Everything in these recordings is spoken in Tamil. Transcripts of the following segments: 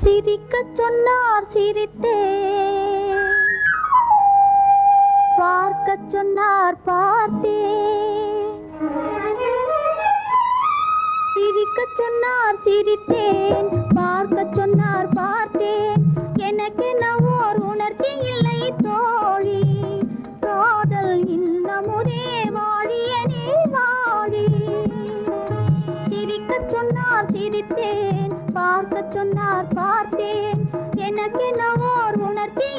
சிரிக்க சொன்னார் சிரித்தே. பார்க்க சொன்னார் பார்த்தே. சிரிக்க சொன்னார் சிரித்தேன். பார்க்க சொன்னார் பார்த்தேன் எனக்கென ஓர் உணர்ச்சி இல்லை தோழி. காதல் இன்னமுதே வாழியனே வாழி சிரிக்க சொன்னார் சிரித்தேன் பார்க்க சொன்னார் பார்த்தேன். எனக்கென ஓர் உணர்ச்சி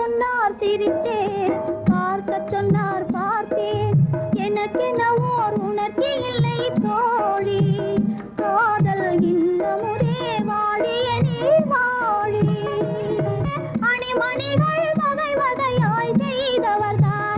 சொன்னார் சிரித்தேன். பார்க்க சொன்னார் பார்த்தேன். எனக்கென ஓர் உணர்ச்சி இல்லை தோ